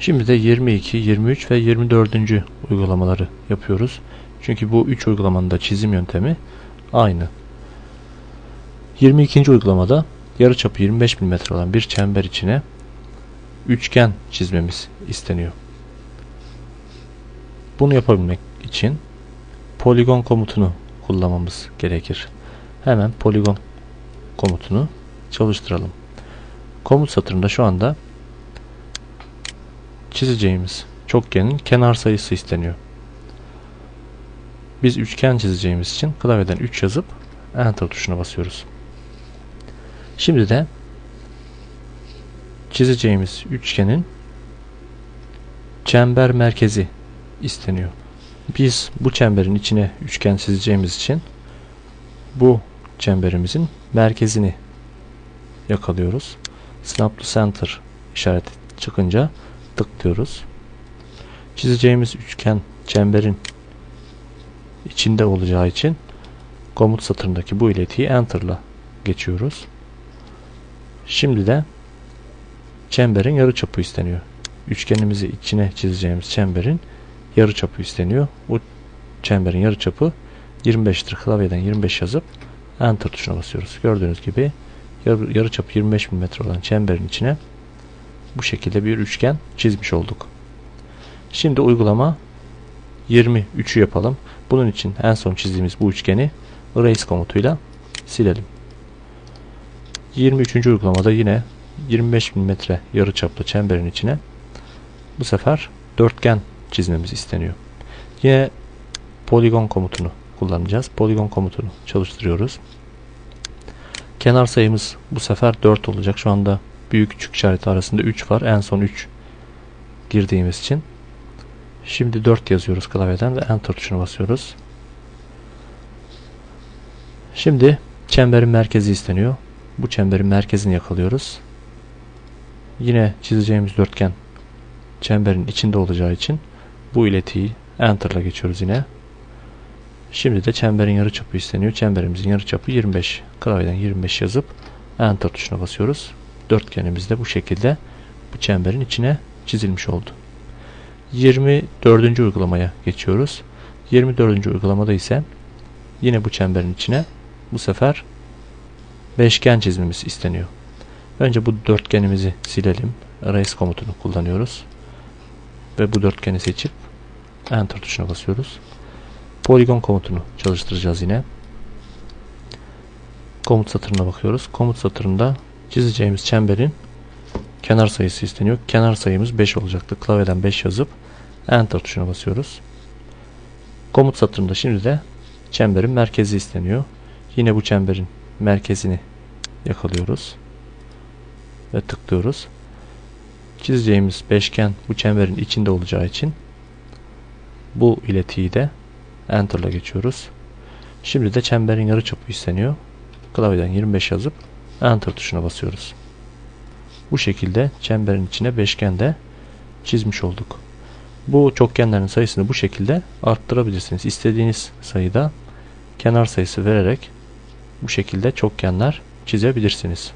Şimdi de 22, 23 ve 24. uygulamaları yapıyoruz. Çünkü bu 3 uygulamanın da çizim yöntemi aynı. 22. uygulamada yarıçapı 25 mm olan bir çember içine üçgen çizmemiz isteniyor. Bunu yapabilmek için poligon komutunu kullanmamız gerekir. Hemen poligon komutunu çalıştıralım. Komut satırında şu anda çizeceğimiz çokgenin kenar sayısı isteniyor. Biz üçgen çizeceğimiz için klavyeden 3 yazıp Enter tuşuna basıyoruz. Şimdi de çizeceğimiz üçgenin çember merkezi isteniyor. Biz bu çemberin içine üçgen çizeceğimiz için bu çemberimizin merkezini yakalıyoruz. Snap to Center işareti çıkınca tıklıyoruz. Çizeceğimiz üçgen çemberin içinde olacağı için komut satırındaki bu iletiyi Enter'la geçiyoruz. Şimdi de çemberin yarıçapı isteniyor. Üçgenimizi içine çizeceğimiz çemberin yarıçapı isteniyor. Bu çemberin yarıçapı 25'tir. Klavyeden 25 yazıp Enter tuşuna basıyoruz. Gördüğünüz gibi yarı, yarıçapı 25 mm olan çemberin içine bu şekilde bir üçgen çizmiş olduk. Şimdi uygulama 23'ü yapalım. Bunun için en son çizdiğimiz bu üçgeni erase komutuyla silelim. 23. uygulamada yine 25 mm yarıçaplı çemberin içine bu sefer dörtgen çizmemiz isteniyor. Yine poligon komutunu kullanacağız. Poligon komutunu çalıştırıyoruz. Kenar sayımız bu sefer 4 olacak. Şu anda büyük küçük işareti arasında 3 var. En son 3 girdiğimiz için. Şimdi 4 yazıyoruz klavyeden ve Enter tuşuna basıyoruz. Şimdi çemberin merkezi isteniyor. Bu çemberin merkezini yakalıyoruz. Yine çizeceğimiz dörtgen çemberin içinde olacağı için bu iletiyi Enter ile geçiyoruz yine. Şimdi de çemberin yarıçapı isteniyor. Çemberimizin yarıçapı 25. Klavyeden 25 yazıp Enter tuşuna basıyoruz. Dörtgenimiz de bu şekilde bu çemberin içine çizilmiş oldu. 24. uygulamaya geçiyoruz. 24. uygulamada ise yine bu çemberin içine bu sefer beşgen çizmemiz isteniyor. Önce bu dörtgenimizi silelim. Erase komutunu kullanıyoruz. Ve bu dörtgeni seçip Enter tuşuna basıyoruz. Poligon komutunu çalıştıracağız yine. Komut satırına bakıyoruz. Komut satırında çizeceğimiz çemberin kenar sayısı isteniyor. Kenar sayımız 5 olacaktı. Klavyeden 5 yazıp Enter tuşuna basıyoruz. Komut satırında şimdi de çemberin merkezi isteniyor. Yine bu çemberin merkezini yakalıyoruz. Ve tıklıyoruz. Çizeceğimiz beşgen bu çemberin içinde olacağı için bu iletiyi de Enter ile geçiyoruz. Şimdi de çemberin yarıçapı isteniyor. Klavyeden 25 yazıp Enter tuşuna basıyoruz. Bu şekilde çemberin içine beşgen de çizmiş olduk. Bu çokgenlerin sayısını bu şekilde arttırabilirsiniz. İstediğiniz sayıda kenar sayısı vererek bu şekilde çokgenler çizebilirsiniz.